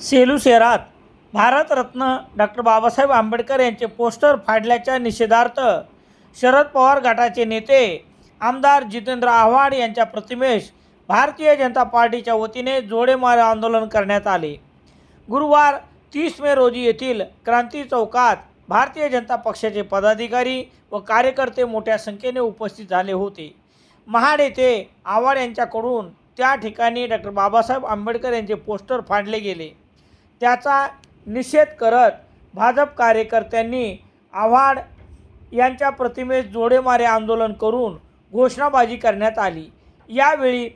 सेलू शहरात भारतरत्न डॉक्टर बाबासाहेब आंबेडकर यांचे पोस्टर फाडल्याच्या निषेधार्थ शरद पवार गटाचे नेते आमदार जितेंद्र आव्हाड यांच्या प्रतिमेस भारतीय जनता पार्टीच्या वतीने जोडेमार आंदोलन करण्यात आले. गुरुवार तीस मे रोजी येथील क्रांती चौकात भारतीय जनता पक्षाचे पदाधिकारी व कार्यकर्ते मोठ्या संख्येने उपस्थित झाले होते. महाड येथे आव्हाड यांच्याकडून त्या ठिकाणी डॉक्टर बाबासाहेब आंबेडकर यांचे पोस्टर फाडले गेले. त्याचा निषेध करत भाजप कार्यकर्त्यांनी आव्हाड यांच्या प्रतिमेस जोडेमारे आंदोलन करून घोषणाबाजी करण्यात आली. यावेळी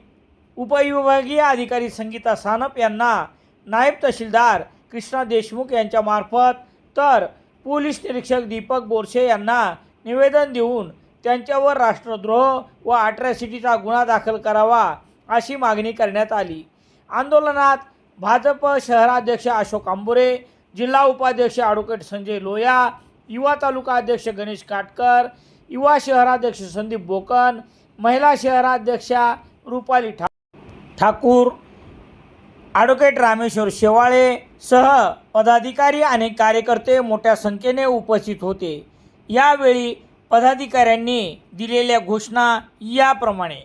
उपविभागीय अधिकारी संगीता सानप यांना नायब तहसीलदार कृष्णा देशमुख यांच्यामार्फत तर पोलीस निरीक्षक दीपक बोरसे यांना निवेदन देऊन त्यांच्यावर राष्ट्रद्रोह व अट्रॅसिटीचा गुन्हा दाखल करावा अशी मागणी करण्यात आली. आंदोलनात भाजप शहराध्यक्ष अशोक आंबुरे जिल्हा उपाध्यक्ष ॲडव्होकेट संजय लोया युवा तालुका अध्यक्ष गणेश काटकर युवा शहराध्यक्ष संदीप बोकन महिला शहराध्यक्षा रुपाली ठा ठाकूर ॲडव्होकेट रामेश्वर शेवाळे सह पदाधिकारी आणि कार्यकर्ते मोठ्या संख्येने उपस्थित होते. यावेळी पदाधिकाऱ्यांनी दिलेल्या घोषणा याप्रमाणे.